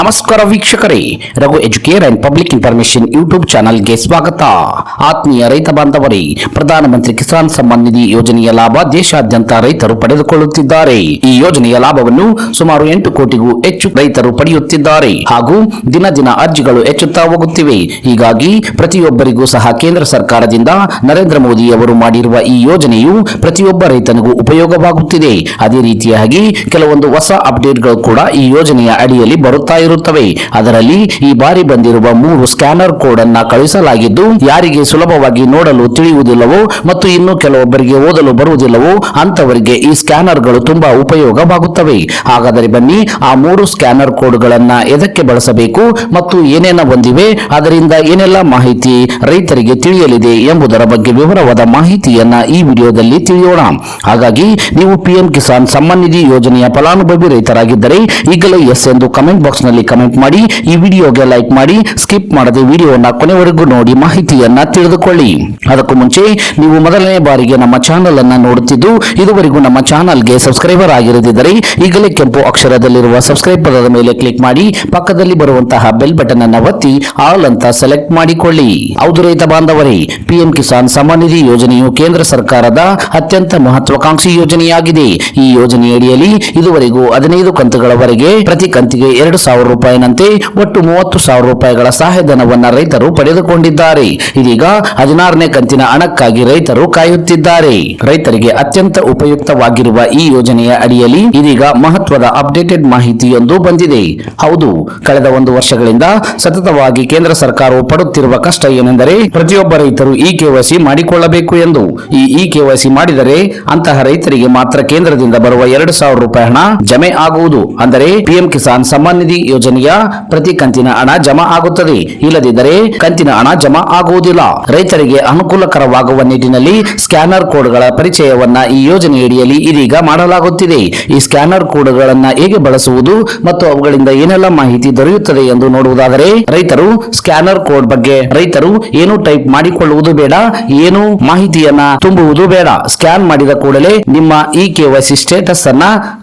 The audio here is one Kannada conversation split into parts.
ನಮಸ್ಕಾರ ವೀಕ್ಷಕರೇ, Raghu Educare and public information YouTube ಚಾನಲ್ಗೆ ಸ್ವಾಗತ. ಆತ್ಮೀಯ ರೈತ ಬಾಂಧವರೇ, ಪ್ರಧಾನಮಂತ್ರಿ ಕಿಸಾನ್ ಸಮ್ಮಾನ್ ನಿಧಿ ಯೋಜನೆಯ ಲಾಭ ದೇಶಾದ್ಯಂತ ರೈತರು ಪಡೆದುಕೊಳ್ಳುತ್ತಿದ್ದಾರೆ. ಈ ಯೋಜನೆಯ ಲಾಭವನ್ನು ಸುಮಾರು ಎಂಟು ಕೋಟಿಗೂ ಹೆಚ್ಚು ರೈತರು ಪಡೆಯುತ್ತಿದ್ದಾರೆ. ಹಾಗೂ ದಿನ ದಿನ ಅರ್ಜಿಗಳು ಹೆಚ್ಚುತ್ತಾ ಹೋಗುತ್ತಿವೆ. ಹೀಗಾಗಿ ಪ್ರತಿಯೊಬ್ಬರಿಗೂ ಸಹ ಕೇಂದ್ರ ಸರ್ಕಾರದಿಂದ ನರೇಂದ್ರ ಮೋದಿ ಅವರು ಮಾಡಿರುವ ಈ ಯೋಜನೆಯು ಪ್ರತಿಯೊಬ್ಬ ರೈತನಿಗೂ ಉಪಯೋಗವಾಗುತ್ತಿದೆ. ಅದೇ ರೀತಿಯಾಗಿ ಕೆಲವೊಂದು ಹೊಸ ಅಪ್ಡೇಟ್ಗಳು ಕೂಡ ಈ ಯೋಜನೆಯ ಅಡಿಯಲ್ಲಿ ಬರುತ್ತಾ ಇರುತ್ತವೆ ಅದರಲ್ಲಿ ಈ ಬಾರಿ ಬಂದಿರುವ ಮೂರು ಸ್ಕ್ಯಾನರ್ ಕೋಡ್ ಅನ್ನ ಕಳುಹಿಸಲಾಗಿದ್ದು, ಯಾರಿಗೆ ಸುಲಭವಾಗಿ ನೋಡಲು ತಿಳಿಯುವುದಿಲ್ಲವೋ ಮತ್ತು ಇನ್ನು ಕೆಲವೊಬ್ಬರಿಗೆ ಓದಲು ಬರುವುದಿಲ್ಲವೋ ಅಂತವರಿಗೆ ಈ ಸ್ಕ್ಯಾನರ್ಗಳು ತುಂಬಾ ಉಪಯೋಗವಾಗುತ್ತವೆ. ಹಾಗಾದರೆ ಬನ್ನಿ, ಆ ಮೂರು ಸ್ಕ್ಯಾನರ್ ಕೋಡ್ಗಳನ್ನ ಎದಕ್ಕೆ ಬಳಸಬೇಕು ಮತ್ತು ಏನೇನ ಹೊಂದಿವೆ ಅದರಿಂದ ಏನೆಲ್ಲ ಮಾಹಿತಿ ರೈತರಿಗೆ ತಿಳಿಯಲಿದೆ ಎಂಬುದರ ಬಗ್ಗೆ ವಿವರವಾದ ಮಾಹಿತಿಯನ್ನ ಈ ವಿಡಿಯೋದಲ್ಲಿ ತಿಳಿಯೋಣ. ಹಾಗಾಗಿ, ನೀವು ಪಿಎಂ ಕಿಸಾನ್ ಸಮ್ಮಾನ್ ನಿಧಿ ಯೋಜನೆಯ ಫಲಾನುಭವಿ ರೈತರಾಗಿದ್ದರೆ ಈಗಲೇ ಎಸ್ ಎಂದು ಕಮೆಂಟ್ ಬಾಕ್ಸ್ ನಲ್ಲಿ ಕಮೆಂಟ್ ಮಾಡಿ, ಈ ವಿಡಿಯೋಗೆ ಲೈಕ್ ಮಾಡಿ ಸ್ಕಿಪ್ ಮಾಡದೆ ವಿಡಿಯೋನ ಕೊನೆವರೆಗೂ ನೋಡಿ ಮಾಹಿತಿಯನ್ನ ತಿಳಿದುಕೊಳ್ಳಿ. ಅದಕ್ಕೂ ಮುಂಚೆ, ನೀವು ಮೊದಲನೇ ಬಾರಿಗೆ ನಮ್ಮ ಚಾನೆಲ್ ಅನ್ನ ನೋಡುತ್ತಿದ್ದು, ಇದುವರೆಗೂ ನಮ್ಮ ಚಾನಲ್ಗೆ ಸಬ್ಸ್ಕ್ರೈಬರ್ ಆಗಿರದಿದ್ದರೆ, ಈಗಲೇ ಕೆಂಪು ಅಕ್ಷರದಲ್ಲಿರುವ ಸಬ್ಸ್ಕ್ರೈಬ್ ಪದದ ಮೇಲೆ ಕ್ಲಿಕ್ ಮಾಡಿ, ಪಕ್ಕದಲ್ಲಿ ಬರುವಂತಹ ಬೆಲ್ ಬಟನ್ ಅನ್ನ ಒತ್ತಿ ಆಲ್ ಅಂತ ಸೆಲೆಕ್ಟ್ ಮಾಡಿಕೊಳ್ಳಿ. ಹೌದು ರೈತ ಬಾಂಧವರೇ ಪಿಎಂ ಕಿಸಾನ್ ಸಮ್ಮಾನ್ ನಿಧಿ ಯೋಜನೆಯು ಕೇಂದ್ರ ಸರ್ಕಾರದ ಅತ್ಯಂತ ಮಹತ್ವಾಕಾಂಕ್ಷಿ ಯೋಜನೆಯಾಗಿದೆ. ಈ ಯೋಜನೆಯಡಿಯಲ್ಲಿ ಇದುವರೆಗೂ ಹದಿನೈದು ಕಂತುಗಳವರೆಗೆ ಪ್ರತಿ ಕಂತಿಗೆ ಎರಡು ರೂಪಾಯಿನಂತೆ ಒಟ್ಟು ಮೂವತ್ತು ಸಾವಿರ ರೂಪಾಯಿಗಳ ಸಹಾಯಧನವನ್ನು ರೈತರು ಪಡೆದುಕೊಂಡಿದ್ದಾರೆ. ಇದೀಗ ಹದಿನಾರನೇ ಕಂತಿನ ಹಣಕ್ಕಾಗಿ ರೈತರು ಕಾಯುತ್ತಿದ್ದಾರೆ. ರೈತರಿಗೆ ಅತ್ಯಂತ ಉಪಯುಕ್ತವಾಗಿರುವ ಈ ಯೋಜನೆಯ ಅಡಿಯಲ್ಲಿ ಇದೀಗ ಮಹತ್ವದ ಅಪ್ಡೇಟೆಡ್ ಮಾಹಿತಿಯೊಂದು ಬಂದಿದೆ. ಹೌದು, ಕಳೆದ ಒಂದು ವರ್ಷಗಳಿಂದ ಸತತವಾಗಿ ಕೇಂದ್ರ ಸರ್ಕಾರವು ಪಡುತ್ತಿರುವ ಕಷ್ಟ ಏನೆಂದರೆ ಪ್ರತಿಯೊಬ್ಬ ರೈತರು ಈ ಕೆವೈಸಿ ಮಾಡಿಕೊಳ್ಳಬೇಕು ಎಂದು. ಈ ಇ ಕೆವೈಸಿ ಮಾಡಿದರೆ ಅಂತಹ ರೈತರಿಗೆ ಮಾತ್ರ ಕೇಂದ್ರದಿಂದ ಬರುವ ಎರಡು ಸಾವಿರ ರೂಪಾಯಿ ಹಣ ಜಮೆ ಆಗುವುದು. ಅಂದರೆ ಪಿಎಂ ಕಿಸಾನ್ ಸಮ್ಮಾನ್ ನಿಧಿ ಯೋಜನೆಯ ಪ್ರತಿ ಕಂತಿನ ಹಣ ಜಮಾ ಆಗುತ್ತದೆ. ಇಲ್ಲದಿದ್ದರೆ ಕಂತಿನ ಹಣ ಜಮಾ ಆಗುವುದಿಲ್ಲ. ರೈತರಿಗೆ ಅನುಕೂಲಕರವಾಗುವ ನಿಟ್ಟಿನಲ್ಲಿ ಸ್ಕ್ಯಾನರ್ ಕೋಡ್ಗಳ ಪರಿಚಯವನ್ನ ಈ ಯೋಜನೆಯಡಿಯಲ್ಲಿ ಇದೀಗ ಮಾಡಲಾಗುತ್ತಿದೆ. ಈ ಸ್ಕ್ಯಾನರ್ ಕೋಡ್ಗಳನ್ನ ಹೇಗೆ ಬಳಸುವುದು ಮತ್ತು ಅವುಗಳಿಂದ ಏನೆಲ್ಲ ಮಾಹಿತಿ ದೊರೆಯುತ್ತದೆ ಎಂದು ನೋಡುವುದಾದರೆ, ರೈತರು ಸ್ಕ್ಯಾನರ್ ಕೋಡ್ ಬಗ್ಗೆ, ರೈತರು ಏನು ಟೈಪ್ ಮಾಡಿಕೊಳ್ಳುವುದು ಬೇಡ, ಏನು ಮಾಹಿತಿಯನ್ನ ತುಂಬುವುದು ಬೇಡ. ಸ್ಕ್ಯಾನ್ ಮಾಡಿದ ಕೂಡಲೇ ನಿಮ್ಮ ಇ ಕೆವೈಸಿ ಸ್ಟೇಟಸ್ ಅನ್ನ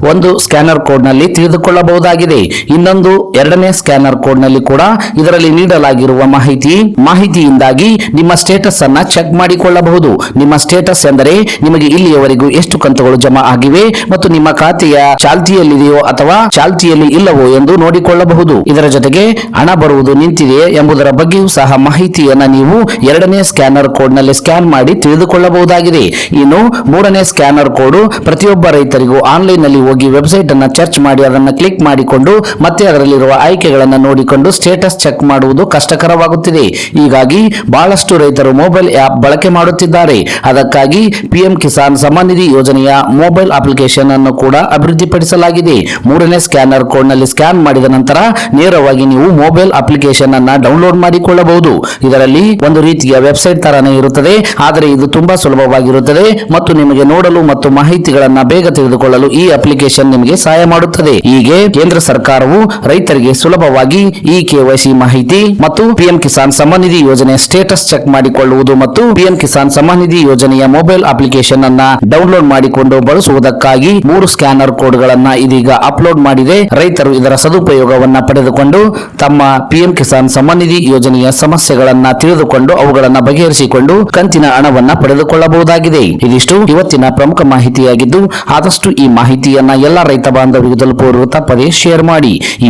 ಒಂದು ಸ್ಕ್ಯಾನರ್ ಕೋಡ್ನಲ್ಲಿ ತಿಳಿದುಕೊಳ್ಳಬಹುದಾಗಿದೆ. ಇನ್ನೊಂದು ಎರಡನೇ ಸ್ಕ್ಯಾನರ್ ಕೋಡ್ನಲ್ಲಿ ಕೂಡ ಇದರಲ್ಲಿ ನೀಡಲಾಗಿರುವ ಮಾಹಿತಿ, ಮಾಹಿತಿಯಿಂದಾಗಿ ನಿಮ್ಮ ಸ್ಟೇಟಸ್ ಅನ್ನ ಚೆಕ್ ಮಾಡಿಕೊಳ್ಳಬಹುದು. ನಿಮ್ಮ ಸ್ಟೇಟಸ್ ಎಂದರೆ ನಿಮಗೆ ಇಲ್ಲಿಯವರೆಗೂ ಎಷ್ಟು ಕಂತುಗಳು ಜಮಾ ಆಗಿವೆ ಮತ್ತು ನಿಮ್ಮ ಖಾತೆಯ ಚಾಲ್ತಿಯಲ್ಲಿದೆಯೋ ಅಥವಾ ಚಾಲ್ತಿಯಲ್ಲಿ ಇಲ್ಲವೋ ಎಂದು ನೋಡಿಕೊಳ್ಳಬಹುದು. ಇದರ ಜೊತೆಗೆ ಹಣ ಬರುವುದು ನಿಂತಿದೆಯೇ ಎಂಬುದರ ಬಗ್ಗೆಯೂ ಸಹ ಮಾಹಿತಿಯನ್ನ ನೀವು ಎರಡನೇ ಸ್ಕ್ಯಾನರ್ ಕೋಡ್ನಲ್ಲಿ ಸ್ಕ್ಯಾನ್ ಮಾಡಿ ತಿಳಿದುಕೊಳ್ಳಬಹುದಾಗಿದೆ. ಇನ್ನು ಮೂರನೇ ಸ್ಕ್ಯಾನರ್ ಕೋಡ್ ಪ್ರತಿಯೊಬ್ಬ ರೈತರಿಗೂ ಆನ್ಲೈನ್ನಲ್ಲಿ ಹೋಗಿ ವೆಬ್ಸೈಟ್ ಅನ್ನ ಸರ್ಚ್ ಮಾಡಿ ಅದನ್ನು ಕ್ಲಿಕ್ ಮಾಡಿಕೊಂಡು ಮತ್ತೆ ಅದರಲ್ಲಿರುವ ಆಯ್ಕೆಗಳನ್ನು ನೋಡಿಕೊಂಡು ಸ್ಟೇಟಸ್ ಚೆಕ್ ಮಾಡುವುದು ಕಷ್ಟಕರವಾಗುತ್ತಿದೆ. ಹೀಗಾಗಿ ಬಹಳಷ್ಟು ರೈತರು ಮೊಬೈಲ್ ಆಪ್ ಬಳಕೆ ಮಾಡುತ್ತಿದ್ದಾರೆ. ಅದಕ್ಕಾಗಿ ಪಿಎಂ ಕಿಸಾನ್ ಸಮ್ಮಾನ್ ನಿಧಿ ಯೋಜನೆಯ ಮೊಬೈಲ್ ಅಪ್ಲಿಕೇಶನ್ ಅನ್ನು ಕೂಡ ಅಭಿವೃದ್ಧಿಪಡಿಸಲಾಗಿದೆ. ಮೂರನೇ ಸ್ಕ್ಯಾನರ್ ಕೋಡ್ನಲ್ಲಿ ಸ್ಕ್ಯಾನ್ ಮಾಡಿದ ನಂತರ ನೇರವಾಗಿ ನೀವು ಮೊಬೈಲ್ ಅಪ್ಲಿಕೇಶನ್ ಅನ್ನ ಡೌನ್ಲೋಡ್ ಮಾಡಿಕೊಳ್ಳಬಹುದು. ಇದರಲ್ಲಿ ಒಂದು ರೀತಿಯ ವೆಬ್ಸೈಟ್ ತರನೇ ಇರುತ್ತದೆ. ಆದರೆ ಇದು ತುಂಬಾ ಸುಲಭವಾಗಿರುತ್ತದೆ ಮತ್ತು ನಿಮಗೆ ನೋಡಲು ಮತ್ತು ಮಾಹಿತಿಗಳನ್ನು ಬೇಗ ತಿಳಿದುಕೊಳ್ಳಲು ಈ ಅಪ್ಲಿಕೇಶನ್ ನಿಮಗೆ ಸಹಾಯ ಮಾಡುತ್ತದೆ. ಹೀಗೆ ಕೇಂದ್ರ ಸರ್ಕಾರವು ರೈತರಿಗೆ ಸುಲಭವಾಗಿ ಈ ಕೆವೈಸಿ ಮಾಹಿತಿ ಮತ್ತು ಪಿಎಂ ಕಿಸಾನ್ ಸಮ್ಮಾನ್ ನಿಧಿ ಯೋಜನೆ ಸ್ಟೇಟಸ್ ಚೆಕ್ ಮಾಡಿಕೊಳ್ಳುವುದು ಮತ್ತು ಪಿಎಂ ಕಿಸಾನ್ ಸಮ್ಮಾನ್ ನಿಧಿ ಯೋಜನೆಯ ಮೊಬೈಲ್ ಅಪ್ಲಿಕೇಶನ್ ಅನ್ನ ಡೌನ್ಲೋಡ್ ಮಾಡಿಕೊಂಡು ಬಳಸುವುದಕ್ಕಾಗಿ ಮೂರು ಸ್ಕ್ಯಾನರ್ ಕೋಡ್ ಗಳನ್ನ ಇದೀಗ ಅಪ್ಲೋಡ್ ಮಾಡಿದೆ. ರೈತರು ಇದರ ಸದುಪಯೋಗವನ್ನ ಪಡೆದುಕೊಂಡು ತಮ್ಮ ಪಿಎಂ ಕಿಸಾನ್ ಸಮ್ಮಾನ್ ನಿಧಿ ಯೋಜನೆಯ ಸಮಸ್ಯೆಗಳನ್ನ ತಿಳಿದುಕೊಂಡು ಅವುಗಳನ್ನ ಬಗೆಹರಿಸಿಕೊಂಡು ಕಂತಿನ ಹಣವನ್ನ ಪಡೆದುಕೊಳ್ಳಬಹುದಾಗಿದೆ. ಇದಿಷ್ಟು ಇವತ್ತಿನ ಪ್ರಮುಖ ಮಾಹಿತಿಯಾಗಿದ್ದು, ಆದಷ್ಟು ಈ ಮಾಹಿತಿಯನ್ನ ಎಲ್ಲ ರೈತ ಬಾಂಧವರಿಗೆ ತಲುಪುವರು ತಪ್ಪದೇ ಶೇರ್ ಮಾಡಿ. ಈ